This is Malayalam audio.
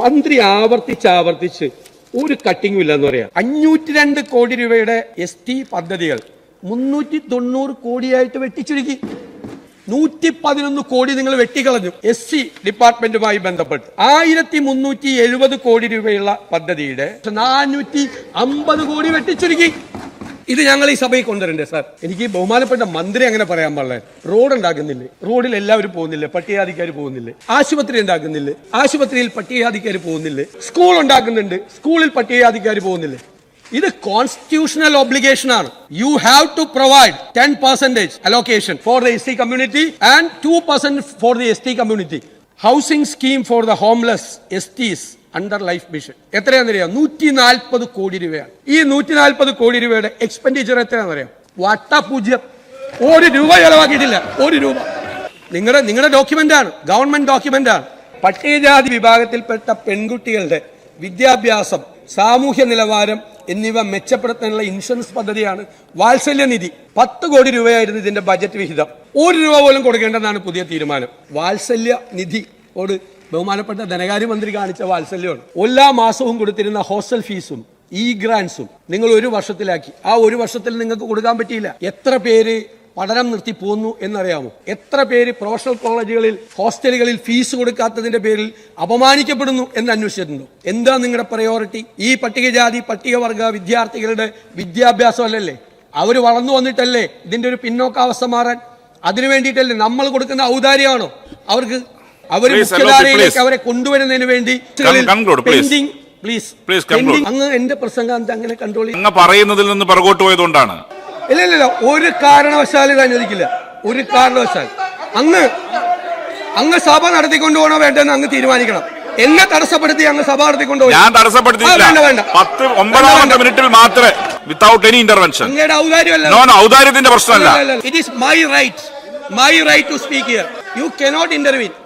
മന്ത്രി ആവർത്തിച്ച് ആവർത്തിച്ച് ഒരു കട്ടിങ്ങും ഇല്ലെന്ന് പറയാം. അഞ്ഞൂറ്റി രണ്ട് കോടി രൂപയുടെ എസ് ടി പദ്ധതികൾ മുന്നൂറ്റി തൊണ്ണൂറ് കോടിയായിട്ട് വെട്ടിച്ചുരുക്കി. നൂറ്റി പതിനൊന്ന് കോടി നിങ്ങൾ വെട്ടിക്കളഞ്ഞു. എസ് സി ഡിപ്പാർട്ട്മെന്റുമായി ബന്ധപ്പെട്ട്. ആയിരത്തി മുന്നൂറ്റി എഴുപത് കോടി രൂപയുള്ള പദ്ധതിയുടെ നാനൂറ്റി അമ്പത് കോടി വെട്ടിച്ചുരുക്കി. ഇത് ഞങ്ങൾ ഈ സഭയിൽ കൊണ്ടുവരണ്ടേ സാർ? എനിക്ക് ബഹുമാനപ്പെട്ട മന്ത്രി അങ്ങനെ പറയാൻ പാടില്ല. റോഡ് ഉണ്ടാക്കുന്നില്ലേ റോഡിൽ എല്ലാവരും പോകുന്നില്ലേ? പട്ടികജാതിക്കാർ പോകുന്നില്ലേ? ആശുപത്രി ഉണ്ടാക്കുന്നില്ലേ ആശുപത്രിയിൽ പട്ടികജാതിക്കാർ പോകുന്നില്ലേ? സ്കൂൾ ഉണ്ടാക്കുന്നുണ്ട് സ്കൂളിൽ പട്ടികജാതിക്കാർ പോകുന്നില്ലേ? ഇത് കോൺസ്റ്റിറ്റ്യൂഷണൽ ഒബ്ലിഗേഷൻ ആണ്. You have to provide ten percentage allocation for the S T community and two percent for the S T community housing scheme for the homeless S Ts under life mission എത്രയാണെന്നറിയാം നൂറ്റി നാൽപ്പത് കോടി രൂപയാണ്. ഈ നൂറ്റി നാൽപ്പത് കോടി രൂപയുടെ എക്സ്പെൻഡിച്ചർ എത്രയാണെന്നറിയാം വട്ടപൂജ്യം. ഒരു രൂപ ചെലവാക്കിയിട്ടില്ല. ഒരു രൂപ. നിങ്ങളുടെ നിങ്ങളുടെ ഡോക്യുമെന്റ് ആണ്. ഗവൺമെന്റ് ഡോക്യുമെന്റ് ആണ്. പട്ടികജാതി വിഭാഗത്തിൽപ്പെട്ട പെൺകുട്ടികളുടെ വിദ്യാഭ്യാസം സാമൂഹ്യ നിലവാരം എന്നിവ മെച്ചപ്പെടുത്താനുള്ള ഇൻഷുറൻസ് പദ്ധതിയാണ് വാത്സല്യനിധി പത്ത് കോടി രൂപയായിരുന്നു ഇതിന്റെ ബജറ്റ് വിഹിതം. ഒരു രൂപ പോലും കൊടുക്കേണ്ടെന്നാണ് പുതിയ തീരുമാനം. വാത്സല്യ നിധി ഓട് ബഹുമാനപ്പെട്ട ധനകാര്യമന്ത്രി കാണിച്ച വാത്സല്യമാണ്. എല്ലാ മാസവും കൊടുത്തിരുന്ന ഹോസ്റ്റൽ ഫീസും ഇ ഗ്രാൻസും നിങ്ങൾ ഒരു വർഷത്തിലാക്കി. ആ ഒരു വർഷത്തിൽ നിങ്ങൾക്ക് കൊടുക്കാൻ പറ്റിയില്ല. എത്ര പേര് പഠനം നിർത്തി പോന്നു എന്നറിയാമോ? എത്ര പേര് പ്രൊഫഷണൽ കോളേജുകളിൽ ഹോസ്റ്റലുകളിൽ ഫീസ് കൊടുക്കാത്തതിന്റെ പേരിൽ അപമാനിക്കപ്പെടുന്നു എന്ന് അന്വേഷിച്ചിട്ടുണ്ടോ. എന്താ നിങ്ങളുടെ പ്രയോറിറ്റി ഈ പട്ടികജാതി പട്ടികവർഗ വിദ്യാർത്ഥികളുടെ വിദ്യാഭ്യാസം അല്ലല്ലേ? അവർ വളർന്നു വന്നിട്ടല്ലേ ഇതിന്റെ ഒരു പിന്നോക്കാവസ്ഥ മാറാൻ? അതിനു വേണ്ടിയിട്ടല്ലേ നമ്മൾ കൊടുക്കുന്ന ഔദാര്യമാണോ? അവർക്ക് അവർ മുഖ്യധാരയിലേക്ക് അവരെ കൊണ്ടുവരുന്നതിന് വേണ്ടി പ്ലീസ്. പ്ലീസ്. അങ്ങ് എന്റെ പ്രസംഗാന്ത് അങ്ങനെ കൺട്രോൾ അങ്ങ് പറയുന്നതിൽ നിന്ന് പിറകോട്ട് പോയതുകൊണ്ടാണ്. ഇല്ല ഇല്ല ഇല്ല. ഒരു കാരണവശാലും ഇത് അനുവദിക്കില്ല. ഒരു കാരണവശാൽ അങ്ങ് അങ്ങ് സഭ നടത്തിക്കൊണ്ടു പോകണോ വേണ്ടെന്ന് അങ്ങ് തീരുമാനിക്കണം. എന്നെ തടസ്സപ്പെടുത്തി അങ്ങ് സഭ നടത്തിക്കൊണ്ടുപോയി ഞാൻ തടസ്സപ്പെടുത്തിയില്ല. പത്ത് ഒമ്പതാമത്തെ മിനിറ്റിൽ മാത്രമേ വിത്തൗട്ട് എനി ഇന്റർവെൻഷൻ അങ്ങയുടെ ഔദാര്യമല്ല. നോ നോ ഔദാര്യത്തിന്റെ പ്രശ്നമല്ല. It is my right my right to speak here you cannot intervene